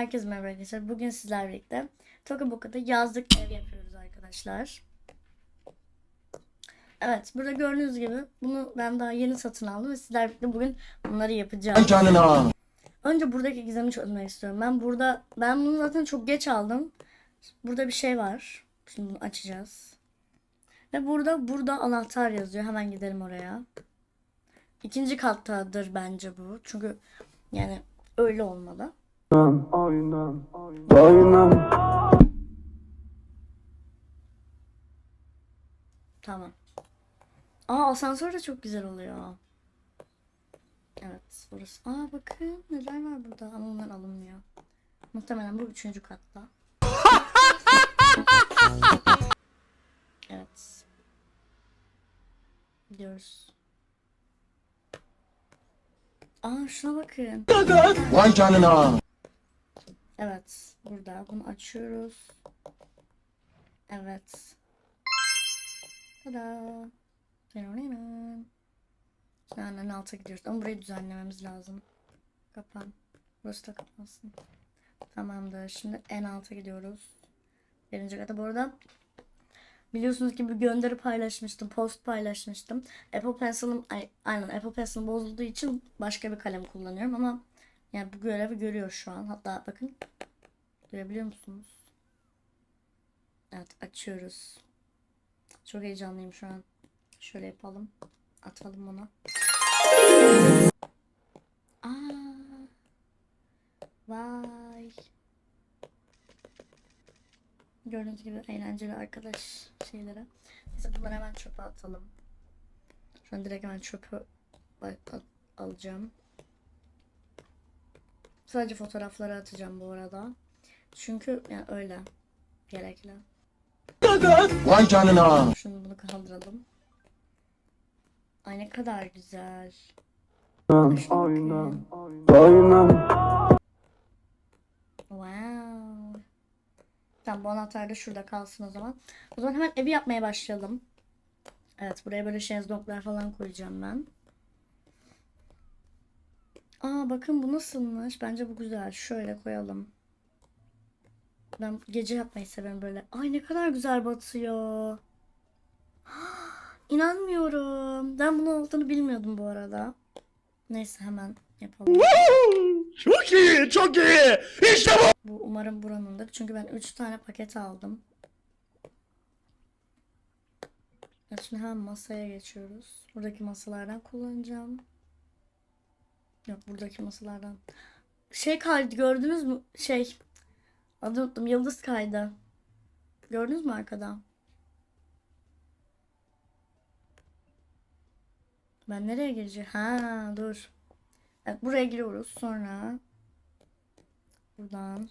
Herkese merhaba arkadaşlar. Bugün sizlerle birlikte Tokaboka'da yazlık ev yapıyoruz arkadaşlar. Evet, burada gördüğünüz gibi bunu ben daha yeni satın aldım ve sizlerle birlikte bugün bunları yapacağım. Canına. Önce buradaki gizemi çözmek istiyorum. Ben burada ben bunu zaten çok geç aldım. Burada bir şey var. Şimdi bunu açacağız. Ve burada burada anahtar yazıyor. Hemen gidelim oraya. İkinci kattadır bence bu. Çünkü yani öyle olmalı. Aynen, aynen. Tamam. Aa asansör de çok güzel oluyor. Evet burası. Aa bakın neler var burada ama onlar alınmıyor. Muhtemelen bu üçüncü katta. evet. Gidiyoruz. Aa şuna bakın. Vay canına. Evet burada bunu açıyoruz. Evet. Tada. Fenomen. Yani en alta gidiyoruz. Ama burayı düzenlememiz lazım. Kapan. Burası da kapansın. Tamamdır. Şimdi en alta gidiyoruz. Birinci kata. Bu arada biliyorsunuz ki bir gönderi paylaşmıştım. Post paylaşmıştım. Apple Pencil'ım ay, aynen Apple Pencil'ım bozulduğu için başka bir kalem kullanıyorum ama yani bu görevi görüyor şu an. Hatta bakın. Görebiliyor musunuz? Evet açıyoruz. Çok heyecanlıyım şu an. Şöyle yapalım. Atalım bunu. Aa. Vay. Gördüğünüz gibi eğlenceli arkadaş şeyleri. Neyse bunları hemen çöpe atalım. Şu an direkt hemen al- alacağım. Sadece fotoğrafları atacağım bu arada. Çünkü yani öyle gerekli. Vay canına. Şunu bunu kaldıralım. Ay ne kadar güzel. Aynen, aynen. Wow. Tamam bu anahtar da şurada kalsın o zaman. O zaman hemen evi yapmaya başlayalım. Evet buraya böyle şezlonglar falan koyacağım ben. Aa bakın bu nasılmış? Bence bu güzel. Şöyle koyalım. Ben gece yapmayı severim böyle. Ay ne kadar güzel batıyor. İnanmıyorum. Ben bunun olduğunu bilmiyordum bu arada. Neyse hemen yapalım. Çok iyi, çok iyi. İşte bu. Bu umarım buranındır. Çünkü ben 3 tane paket aldım. Şimdi hemen masaya geçiyoruz. Buradaki masalardan kullanacağım. Yok buradaki masalardan. Şey kaydı gördünüz mü? Şey. Adı unuttum. Yıldız kaydı. Gördünüz mü arkada? Ben nereye gireceğim? Ha dur. Evet buraya giriyoruz. Sonra Buradan.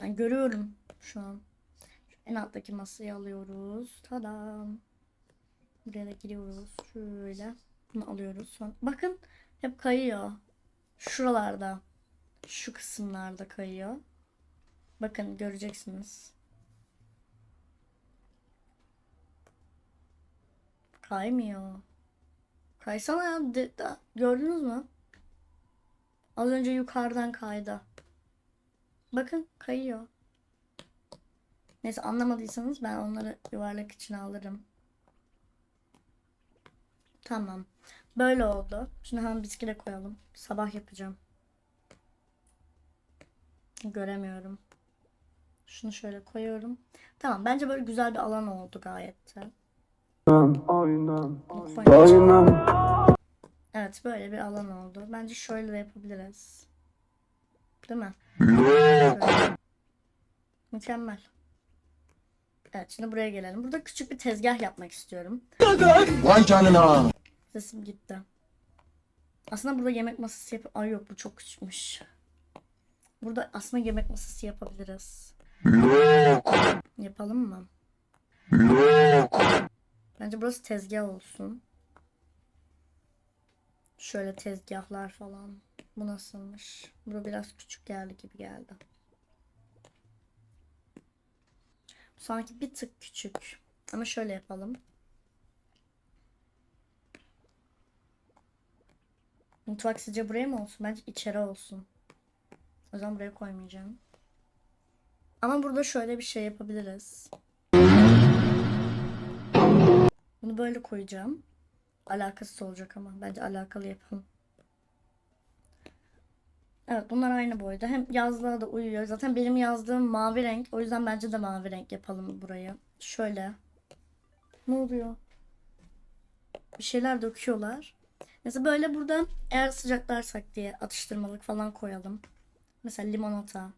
Ben görüyorum şu an. Şu en alttaki masayı alıyoruz. Tadam. Buraya da giriyoruz. Şöyle. Bunu alıyoruz. Sonra bakın hep kayıyor. Şuralarda. Şu kısımlarda kayıyor. Bakın göreceksiniz. Kaymıyor. Kaysana ya. De- da- gördünüz mü? Az önce yukarıdan kaydı. Bakın kayıyor. Neyse anlamadıysanız ben onları yuvarlak içine alırım. Tamam. Böyle oldu. Şimdi hemen bisküvi koyalım. Sabah yapacağım. Göremiyorum. Şunu şöyle koyuyorum. Tamam bence böyle güzel bir alan oldu gayet de. Aynen, aynen. Evet böyle bir alan oldu. Bence şöyle de yapabiliriz. Değil mi? Mükemmel. Evet şimdi buraya gelelim. Burada küçük bir tezgah yapmak istiyorum. Vay canına. Sesim gitti. Aslında burada yemek masası yap... Ay yok bu çok küçükmüş. Burada aslında yemek masası yapabiliriz. Yapalım mı? Bence burası tezgah olsun. Şöyle tezgahlar falan. Bu nasılmış? Bu biraz küçük geldi gibi geldi. Sanki bir tık küçük. Ama şöyle yapalım. Mutfak sizce buraya mı olsun? Bence içeri olsun. O yüzden buraya koymayacağım. Ama burada şöyle bir şey yapabiliriz. Bunu böyle koyacağım. Alakasız olacak ama. Bence alakalı yapalım. Evet bunlar aynı boyda. Hem yazlığa da uyuyor. Zaten benim yazdığım mavi renk. O yüzden bence de mavi renk yapalım burayı. Şöyle. Ne oluyor? Bir şeyler döküyorlar. Mesela böyle burada eğer sıcaklarsak diye atıştırmalık falan koyalım. Mesela limonata.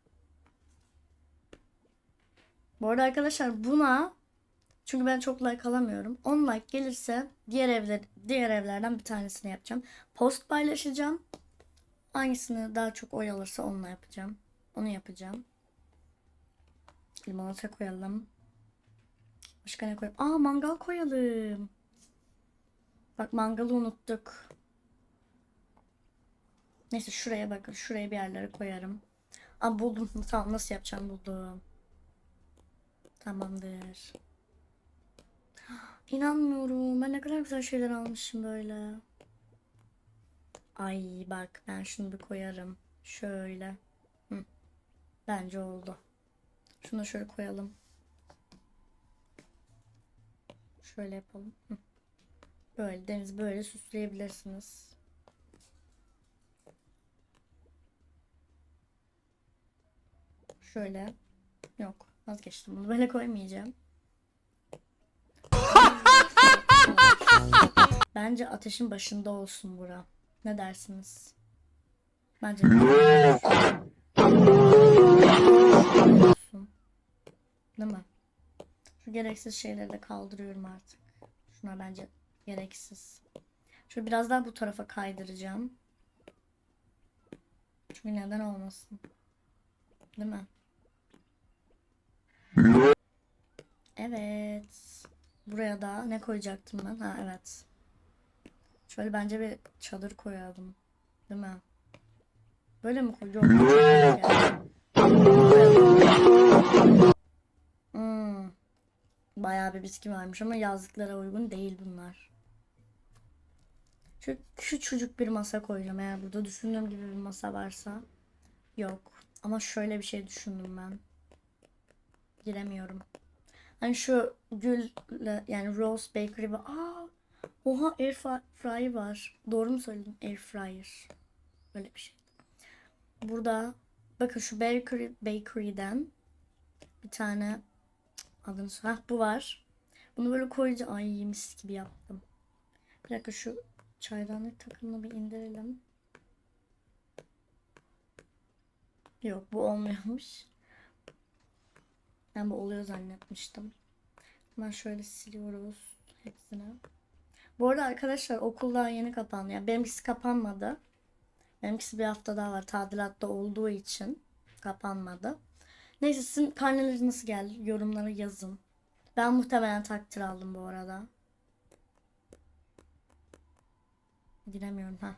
Bu arada arkadaşlar buna çünkü ben çok like alamıyorum. 10 like gelirse diğer evler diğer evlerden bir tanesini yapacağım. Post paylaşacağım. Hangisini daha çok oy alırsa onunla yapacağım. Onu yapacağım. Limonata koyalım. Başka ne koyalım? Aa mangal koyalım. Bak mangalı unuttuk. Neyse şuraya bakın. Şuraya bir yerlere koyarım. Aa buldum. Tamam nasıl yapacağım buldum. Tamamdır. İnanmıyorum. Ben ne kadar güzel şeyler almışım böyle. Ay bak ben şunu bir koyarım. Şöyle. Hı. Bence oldu. Şunu da şöyle koyalım. Şöyle yapalım. Hı. Böyle deniz böyle süsleyebilirsiniz. Şöyle. Yok vazgeçtim bunu böyle koymayacağım. Bence ateşin başında olsun bura. Ne dersiniz? Bence olsun. Değil mi? Şu gereksiz şeyleri de kaldırıyorum artık. Şuna bence gereksiz. Şöyle biraz daha bu tarafa kaydıracağım. Çünkü neden olmasın? Değil mi? Evet. Buraya da ne koyacaktım ben? Ha evet. Şöyle bence bir çadır koyalım. Değil mi? Böyle mi koyuyorum? Hmm. Bayağı bir bitki varmış ama yazlıklara uygun değil bunlar. Şu küçücük bir masa koyacağım eğer burada düşündüğüm gibi bir masa varsa. Yok. Ama şöyle bir şey düşündüm ben. Giremiyorum. Hani şu gül yani Rose Bakery var. Aa, oha air fry- fryer var. Doğru mu söyledim? Air fryer. Böyle bir şey. Burada bakın şu bakery, bakery'den bir tane adını söyle. Bu var. Bunu böyle koyacağım. Ay mis gibi yaptım. Bir dakika şu çaydanlık takımını bir indirelim. Yok bu olmuyormuş. Ben bu oluyor zannetmiştim. Hemen şöyle siliyoruz hepsini. Bu arada arkadaşlar okul daha yeni kapandı. Yani benimkisi kapanmadı. Benimkisi bir hafta daha var. Tadilatta olduğu için kapanmadı. Neyse sizin karneleriniz nasıl geldi? Yorumlara yazın. Ben muhtemelen takdir aldım bu arada. Giremiyorum ha.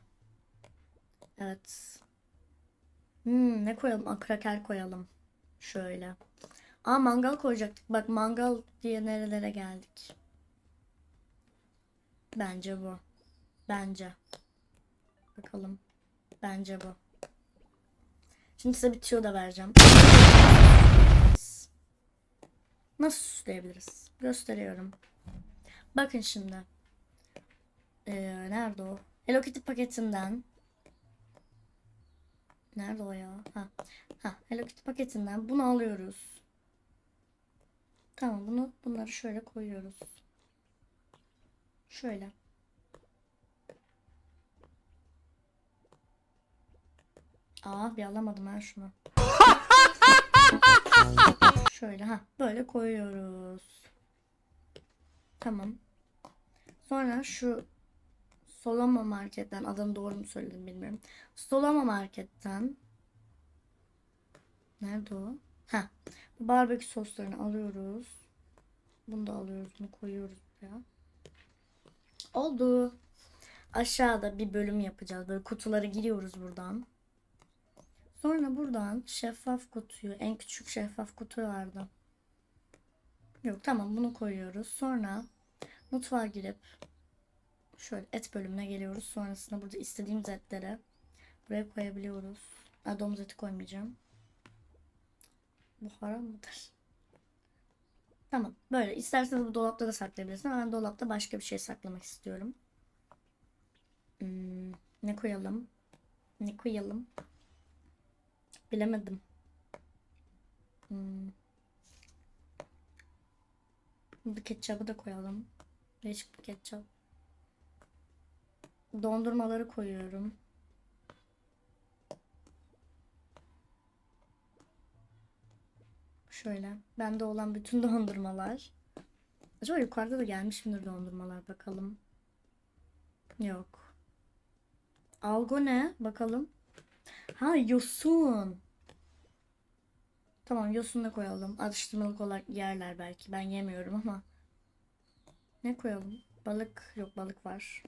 Evet. Hmm, ne koyalım? Kraker koyalım. Şöyle. Aa mangal koyacaktık. Bak mangal diye nerelere geldik. Bence bu. Bence. Bakalım. Bence bu. Şimdi size bir tüyo da vereceğim. Nasıl süsleyebiliriz? Gösteriyorum. Bakın şimdi. Ee, nerede o? Hello Kitty paketinden. Nerede o ya? Ha. Ha, Hello Kitty paketinden bunu alıyoruz. Tamam bunu bunları şöyle koyuyoruz. Şöyle. Aa bir alamadım ben şunu. Şöyle ha böyle koyuyoruz. Tamam. Sonra şu Solama marketten adını doğru mu söyledim bilmiyorum. Solama marketten Nerede o? Ha. Barbekü soslarını alıyoruz. Bunu da alıyoruz. Bunu koyuyoruz buraya. Oldu. Aşağıda bir bölüm yapacağız. Böyle kutulara giriyoruz buradan. Sonra buradan şeffaf kutuyu, en küçük şeffaf kutu vardı. Yok tamam bunu koyuyoruz. Sonra mutfağa girip şöyle et bölümüne geliyoruz. Sonrasında burada istediğimiz etleri buraya koyabiliyoruz. Ha, domuz eti koymayacağım. Bu haram mıdır? Tamam. Böyle. İsterseniz bu dolapta da saklayabilirsiniz. Ben dolapta başka bir şey saklamak istiyorum. Hmm, ne koyalım? Ne koyalım? Bilemedim. Hmm. Bir ketçabı da koyalım. Değişik bir ketçap. Dondurmaları koyuyorum. Şöyle. Bende olan bütün dondurmalar. Acaba yukarıda da gelmiş midir dondurmalar bakalım. Yok. Algo ne? Bakalım. Ha yosun. Tamam yosun da koyalım. Atıştırmalık olarak yerler belki. Ben yemiyorum ama. Ne koyalım? Balık. Yok balık var.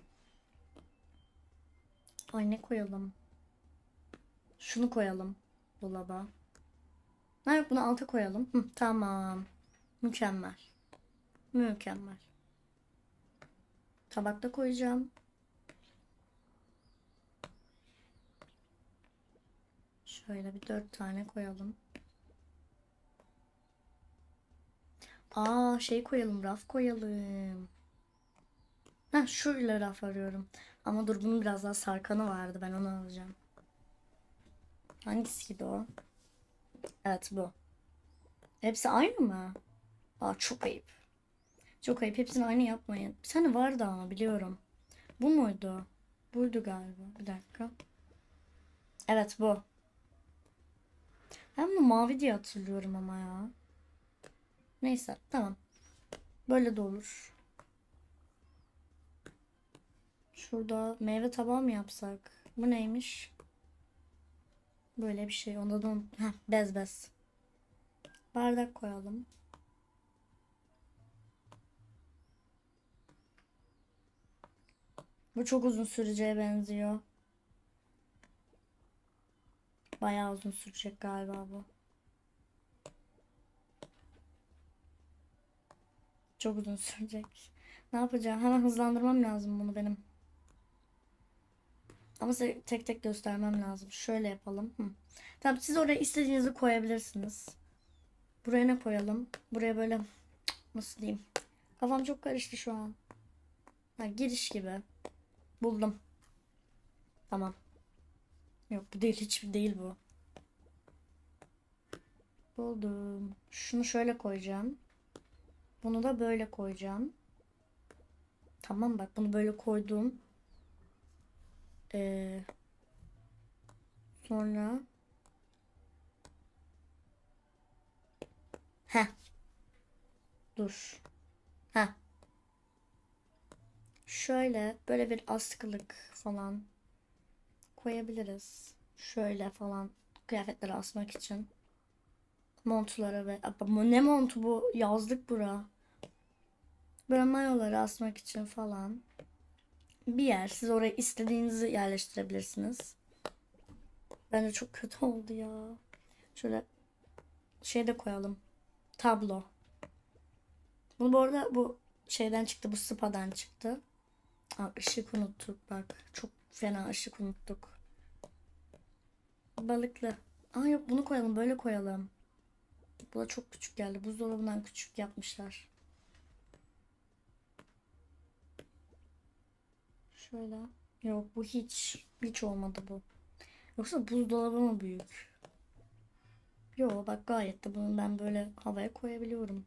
Ay ne koyalım? Şunu koyalım dolaba. Yok bunu alta koyalım. Hı, tamam. Mükemmel. Mükemmel. Tabakta koyacağım. Şöyle bir dört tane koyalım. Aa şey koyalım, raf koyalım. Ha şöyle raf arıyorum. Ama dur bunun biraz daha sarkanı vardı. Ben onu alacağım. Hangisiydi o? Evet bu. Hepsi aynı mı? Aa çok ayıp. Çok ayıp. Hepsini aynı yapmayın. Bir tane vardı ama biliyorum. Bu muydu? Buydu galiba. Bir dakika. Evet bu. Ben bunu mavi diye hatırlıyorum ama ya. Neyse tamam. Böyle de olur. Şurada meyve tabağı mı yapsak? Bu neymiş? Böyle bir şey. Onda da Heh, bez bez. Bardak koyalım. Bu çok uzun süreceğe benziyor. Bayağı uzun sürecek galiba bu. Çok uzun sürecek. Ne yapacağım? Hemen hızlandırmam lazım bunu benim. Ama size tek tek göstermem lazım. Şöyle yapalım. Hı. Tamam siz oraya istediğinizi koyabilirsiniz. Buraya ne koyalım? Buraya böyle nasıl diyeyim? Kafam çok karıştı şu an. Ha, giriş gibi. Buldum. Tamam. Yok bu değil. Hiçbir değil bu. Buldum. Şunu şöyle koyacağım. Bunu da böyle koyacağım. Tamam bak bunu böyle koydum. Ee, sonra Heh. Dur. Heh. Şöyle böyle bir askılık falan koyabiliriz. Şöyle falan kıyafetleri asmak için. Montlara ve ne montu bu? Yazlık bura. Böyle mayoları asmak için falan. Bir yer. Siz oraya istediğinizi yerleştirebilirsiniz. Bence çok kötü oldu ya. Şöyle şey de koyalım. Tablo. Bunu bu arada bu şeyden çıktı. Bu spadan çıktı. Aa, ışık unuttuk bak. Çok fena ışık unuttuk. Balıklı. Aa yok bunu koyalım. Böyle koyalım. Bu da çok küçük geldi. Buzdolabından küçük yapmışlar. Şöyle. Yok bu hiç. Hiç olmadı bu. Yoksa buzdolabı mı büyük? Yok bak gayet de bunu ben böyle havaya koyabiliyorum.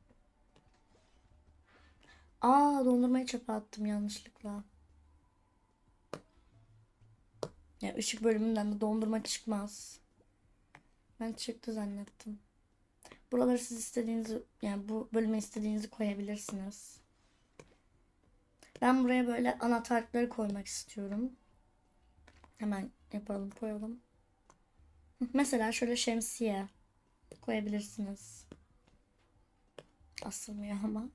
Aa dondurmayı çöpe attım yanlışlıkla. Ya ışık bölümünden de dondurma çıkmaz. Ben çıktı zannettim. Buraları siz istediğinizi yani bu bölüme istediğinizi koyabilirsiniz. Ben buraya böyle anahtarlıkları koymak istiyorum. Hemen yapalım koyalım. Mesela şöyle şemsiye koyabilirsiniz. Asılmıyor ama.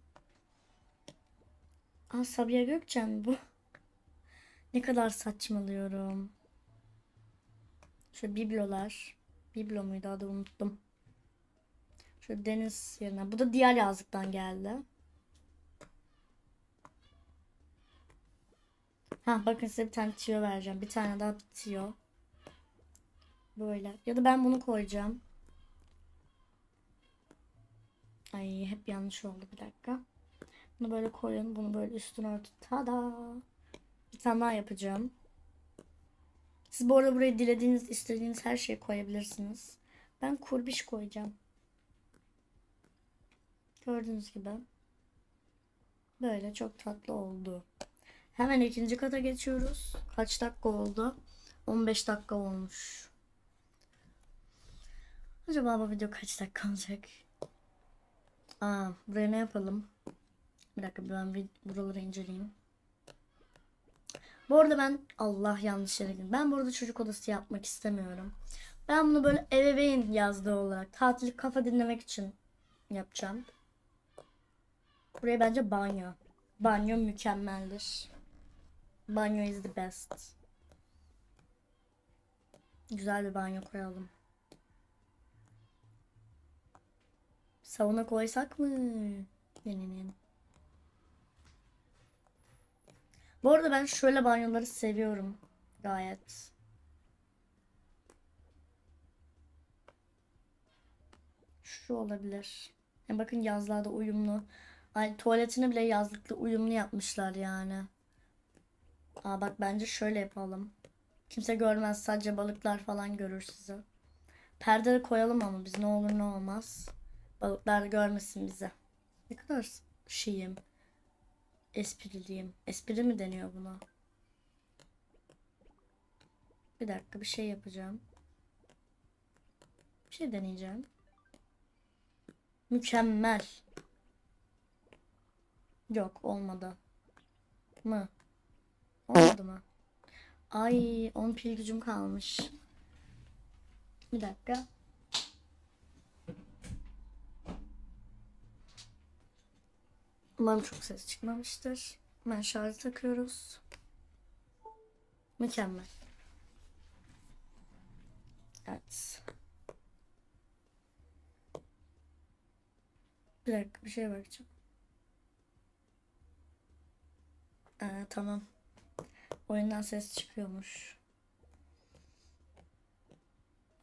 Aa Sabiha Gökçen bu. ne kadar saçmalıyorum. Şöyle biblolar. Biblo muydu adı unuttum. Şöyle deniz yerine. Bu da diğer yazlıktan geldi. Ha bakın size bir tane tüyo vereceğim. Bir tane daha tüyo. Böyle. Ya da ben bunu koyacağım. Ay hep yanlış oldu bir dakika. Bunu böyle koyun. Bunu böyle üstüne örtün. Tada. Bir tane daha yapacağım. Siz bu arada buraya dilediğiniz, istediğiniz her şeyi koyabilirsiniz. Ben kurbiş koyacağım. Gördüğünüz gibi. Böyle çok tatlı oldu. Hemen ikinci kata geçiyoruz. Kaç dakika oldu? 15 dakika olmuş. Acaba bu video kaç dakika olacak? Aa, buraya ne yapalım? Bir dakika ben buraları inceleyeyim. Bu arada ben Allah yanlış yere girdim. Ben burada çocuk odası yapmak istemiyorum. Ben bunu böyle ebeveyn yazdığı olarak tatil kafa dinlemek için yapacağım. Buraya bence banyo. Banyo mükemmeldir. Banyo is the best. Güzel bir banyo koyalım. Sauna koysak mı? Yeninin. Bu arada ben şöyle banyoları seviyorum. Gayet. Şu olabilir. Yani bakın yazlarda uyumlu. Ay tuvaletini bile yazlıkla uyumlu yapmışlar yani. Aa bak bence şöyle yapalım. Kimse görmez sadece balıklar falan görür sizi. Perde de koyalım ama biz ne olur ne olmaz. Balıklar görmesin bizi. Ne kadar şeyim. Espriliyim. Espri mi deniyor buna? Bir dakika bir şey yapacağım. Bir şey deneyeceğim. Mükemmel. Yok olmadı. Mı? Olmadı mı? Ay 10 pil gücüm kalmış. Bir dakika. Umarım çok ses çıkmamıştır. Hemen şarjı takıyoruz. Mükemmel. Evet. Bir dakika bir şeye bakacağım. Ee, tamam. Oyundan ses çıkıyormuş.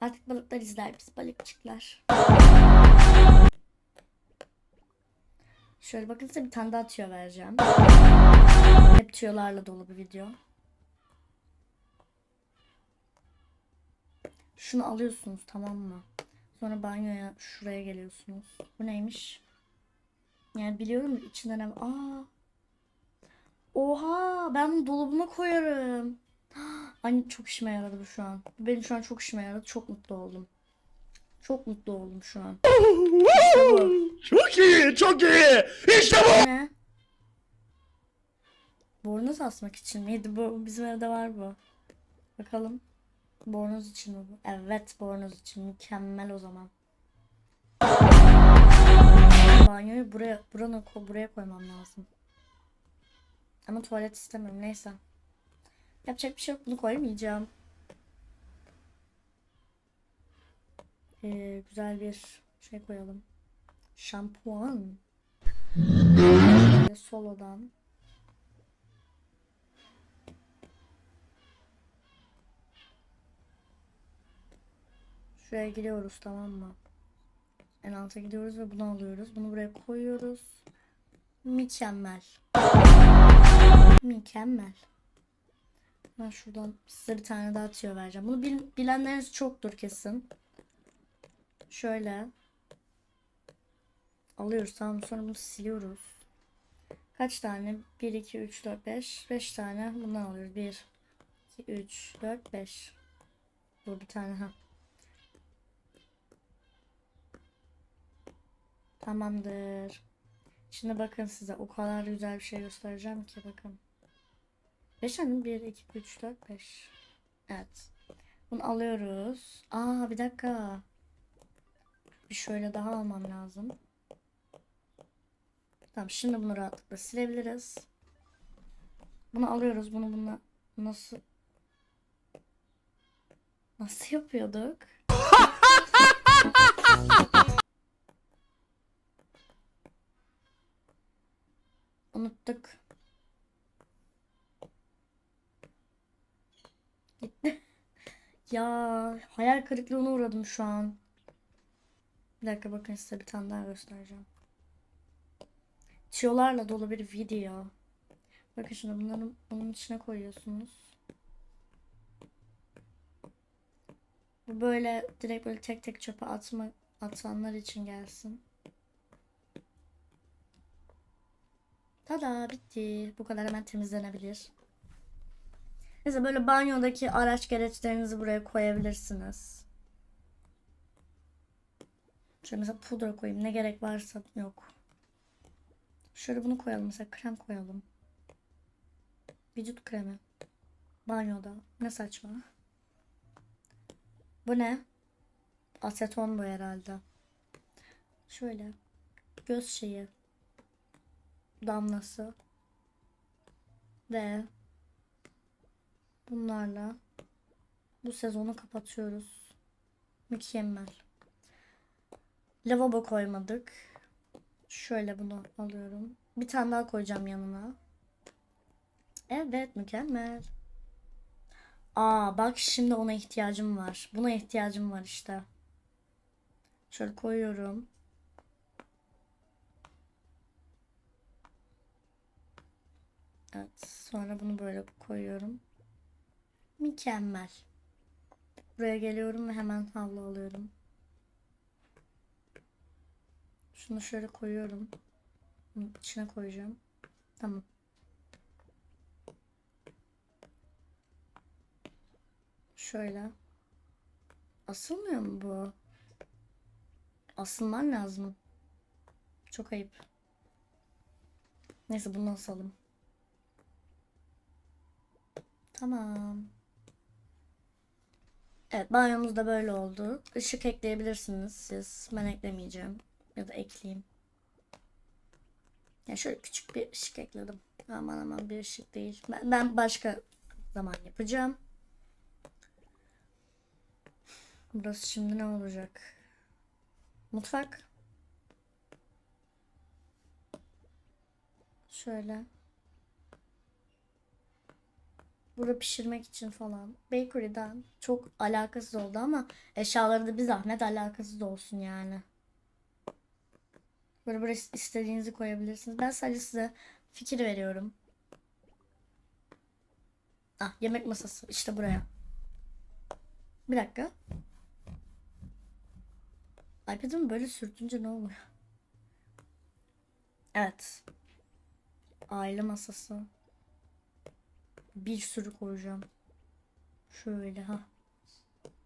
Artık balıklar izler biz balıkçıklar. Şöyle bakın size bir tane daha tüyo vereceğim. Hep tüyolarla dolu bir video. Şunu alıyorsunuz tamam mı? Sonra banyoya şuraya geliyorsunuz. Bu neymiş? Yani biliyorum da içinden ne Aa. Oha ben bunu dolabıma koyarım. Ay çok işime yaradı bu şu an. Benim şu an çok işime yaradı. Çok mutlu oldum. Çok mutlu oldum şu an. İşte. Çok iyi, çok iyi. İşte bu. Ne? Bornoz asmak için miydi bu? Bizim evde var bu. Bakalım. Bornoz için mi bu? Evet bornoz için. Mükemmel o zaman. Banyoyu buraya, buranı, ko- buraya koymam lazım. Ama tuvalet istemiyorum. Neyse. Yapacak bir şey yok. Bunu koymayacağım. Ee, güzel bir şey koyalım. Şampuan. Solodan. Şuraya gidiyoruz tamam mı? En alta gidiyoruz ve bunu alıyoruz. Bunu buraya koyuyoruz. Mükemmel. Mükemmel. Ben şuradan size bir tane daha tüyo vereceğim. Bunu bil- bilenleriniz çoktur kesin. Şöyle. Alıyoruz tamam sonra bunu siliyoruz. Kaç tane? 1, 2, 3, 4, 5. 5 tane bundan alıyoruz. 1, 2, 3, 4, 5. Bu bir tane ha. Tamamdır. Şimdi bakın size o kadar güzel bir şey göstereceğim ki bakın. 5 tane 1, 2, 3, 4, 5. Evet. Bunu alıyoruz. Aa bir dakika. Bir şöyle daha almam lazım. Tamam şimdi bunu rahatlıkla silebiliriz. Bunu alıyoruz. Bunu bununla nasıl nasıl yapıyorduk? Unuttuk. Gitti. Ya hayal kırıklığına uğradım şu an. Bir dakika bakın size bir tane daha göstereceğim. Tiyolarla dolu bir video. Bakın şimdi bunları bunun içine koyuyorsunuz. Bu böyle direkt böyle tek tek çöpe atma atanlar için gelsin. Tada bitti. Bu kadar hemen temizlenebilir. Neyse böyle banyodaki araç gereçlerinizi buraya koyabilirsiniz. Şöyle mesela pudra koyayım. Ne gerek varsa yok. Şöyle bunu koyalım. Mesela krem koyalım. Vücut kremi. Banyoda. Ne saçma. Bu ne? Aseton bu herhalde. Şöyle. Göz şeyi. Damlası. Ve bunlarla bu sezonu kapatıyoruz. Mükemmel. Lavabo koymadık. Şöyle bunu alıyorum. Bir tane daha koyacağım yanına. Evet mükemmel. Aa bak şimdi ona ihtiyacım var. Buna ihtiyacım var işte. Şöyle koyuyorum. Evet sonra bunu böyle koyuyorum. Mükemmel. Buraya geliyorum ve hemen havlu alıyorum. Şunu şöyle koyuyorum. Bunun içine koyacağım. Tamam. Şöyle. Asılmıyor mu bu? Asılman lazım. Çok ayıp. Neyse bunu asalım. Tamam. Evet banyomuz da böyle oldu. Işık ekleyebilirsiniz siz. Ben eklemeyeceğim. Ya da ekleyeyim. Ya şöyle küçük bir ışık ekledim. Aman aman bir ışık değil. Ben, ben başka zaman yapacağım. Burası şimdi ne olacak? Mutfak. Şöyle. Burada pişirmek için falan. Bakery'den çok alakasız oldu ama eşyaları da bir zahmet alakasız olsun yani. Böyle buraya istediğinizi koyabilirsiniz. Ben sadece size fikir veriyorum. Ah yemek masası işte buraya. Bir dakika. iPad'imi böyle sürtünce ne oluyor? Evet. Aile masası. Bir sürü koyacağım. Şöyle ha.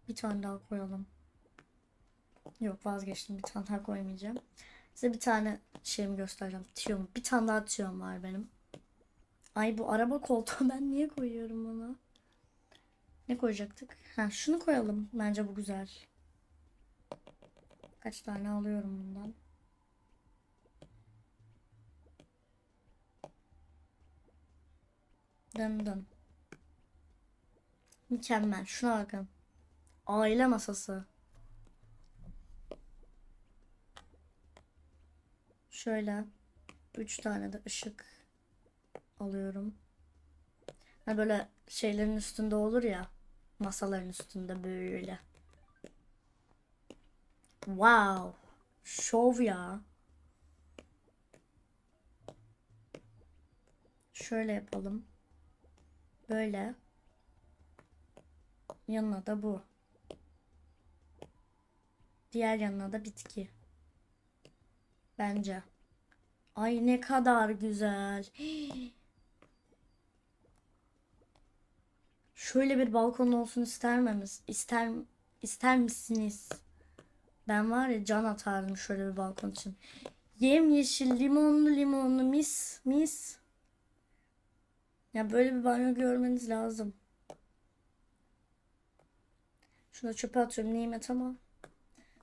Bir tane daha koyalım. Yok vazgeçtim. Bir tane daha koymayacağım. Size bir tane şeyimi göstereceğim. Tiyom. Bir tane daha tiyom var benim. Ay bu araba koltuğu ben niye koyuyorum bunu? Ne koyacaktık? Ha şunu koyalım. Bence bu güzel. Kaç tane alıyorum bundan? Dın dın. Mükemmel. Şuna bakın. Aile masası. Şöyle. Üç tane de ışık alıyorum. Hani böyle şeylerin üstünde olur ya. Masaların üstünde böyle. Wow. Şov ya. Şöyle yapalım. Böyle. Yanına da bu. Diğer yanına da bitki. Bence. Ay ne kadar güzel. Şöyle bir balkon olsun ister misiniz? İster, ister misiniz? Ben var ya can atardım şöyle bir balkon için. Yemyeşil limonlu limonlu mis mis. Ya böyle bir banyo görmeniz lazım. Şunu çöpe atıyorum nimet ama.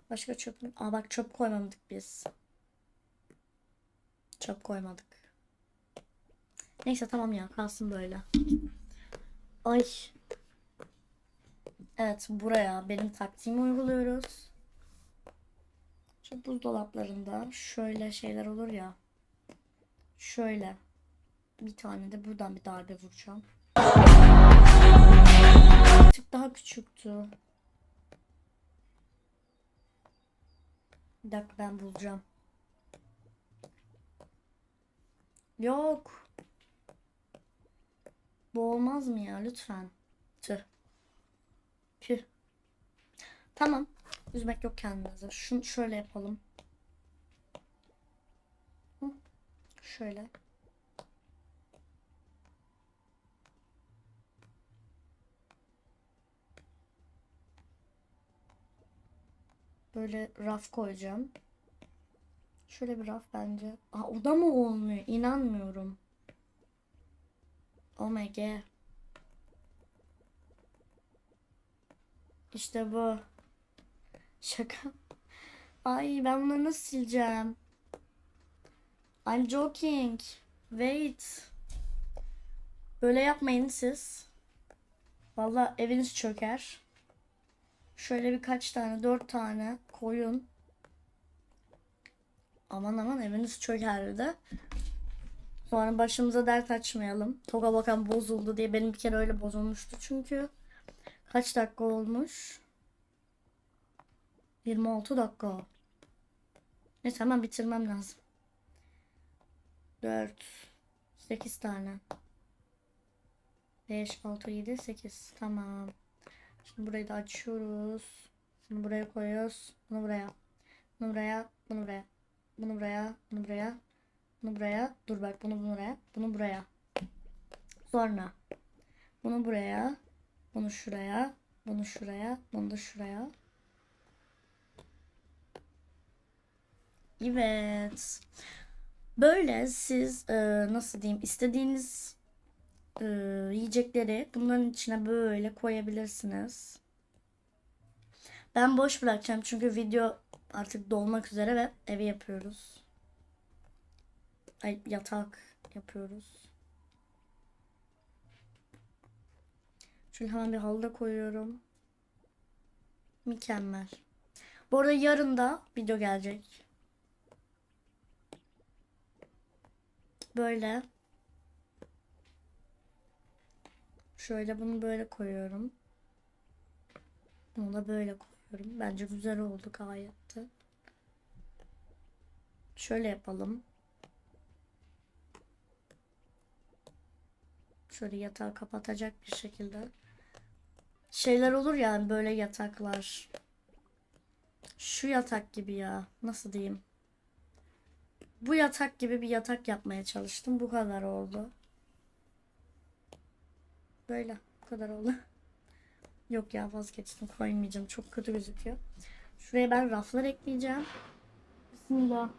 Başka çöp mü? Aa bak çöp koymadık biz. Çöp koymadık. Neyse tamam ya kalsın böyle. Ay. Evet buraya benim taktiğimi uyguluyoruz. Şu buzdolaplarında şöyle şeyler olur ya. Şöyle. Bir tane de buradan bir darbe vuracağım. tık daha küçüktü. Bir dakika ben bulacağım. Yok. Bu olmaz mı ya lütfen? Tüh. Püh. Tamam. Üzmek yok kendinizi. Şunu şöyle yapalım. Hı. Şöyle. Böyle raf koyacağım. Şöyle bir raf bence. Aa, o da mı olmuyor? İnanmıyorum. Oh my god. İşte bu. Şaka. Ay ben bunları nasıl sileceğim? I'm joking. Wait. Böyle yapmayın siz. Vallahi eviniz çöker. Şöyle birkaç tane, dört tane koyun. Aman aman eviniz çöker bir de. Sonra başımıza dert açmayalım. Toka bakan bozuldu diye benim bir kere öyle bozulmuştu çünkü. Kaç dakika olmuş? 26 dakika. Neyse hemen bitirmem lazım. 4 8 tane. 5 6 7 8 tamam. Şimdi burayı da açıyoruz. Bunu buraya koyuyoruz. Bunu buraya. Bunu buraya. Bunu buraya. Bunu buraya. Bunu buraya. Bunu buraya. Dur bak bunu buraya. Bunu buraya. Sonra bunu buraya. Bunu şuraya. Bunu şuraya. Bunu da şuraya. Evet. Böyle siz e, nasıl diyeyim istediğiniz e, yiyecekleri bunların içine böyle koyabilirsiniz. Ben boş bırakacağım çünkü video artık dolmak üzere ve evi yapıyoruz. Ay yatak yapıyoruz. Şöyle hemen bir halı da koyuyorum. Mükemmel. Bu arada yarın da video gelecek. Böyle. Şöyle bunu böyle koyuyorum. Bunu da böyle koyuyorum. Bence güzel oldu gayet de. Şöyle yapalım. Şöyle yatağı kapatacak bir şekilde. Şeyler olur yani böyle yataklar. Şu yatak gibi ya. Nasıl diyeyim? Bu yatak gibi bir yatak yapmaya çalıştım. Bu kadar oldu. Böyle. Bu kadar oldu. Yok ya vazgeçtim. Koymayacağım. Çok kötü gözüküyor. Şuraya ben raflar ekleyeceğim. Bismillah.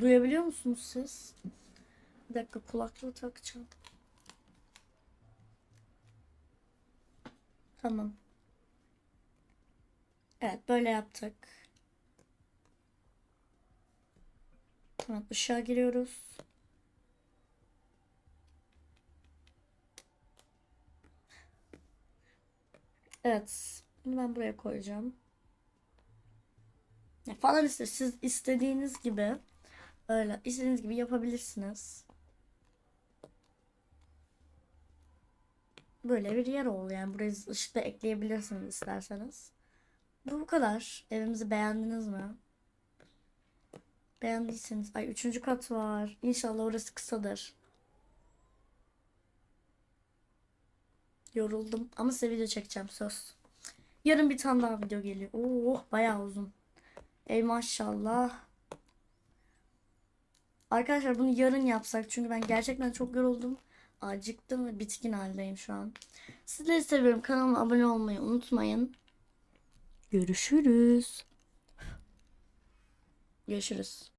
Duyabiliyor musunuz siz? Bir dakika kulaklığı takacağım. Tamam. Evet böyle yaptık. Tamam ışığa giriyoruz. Evet. Bunu ben buraya koyacağım. Ya falan işte siz istediğiniz gibi öyle istediğiniz gibi yapabilirsiniz. Böyle bir yer oldu yani buraya ışık da ekleyebilirsiniz isterseniz. Bu bu kadar. Evimizi beğendiniz mi? Beğendiyseniz. Ay üçüncü kat var. İnşallah orası kısadır. Yoruldum ama size video çekeceğim söz. Yarın bir tane daha video geliyor. Oo bayağı uzun. Ey maşallah. Arkadaşlar bunu yarın yapsak çünkü ben gerçekten çok yoruldum. Acıktım ve bitkin haldeyim şu an. Sizleri seviyorum. Kanalıma abone olmayı unutmayın. Görüşürüz. Görüşürüz.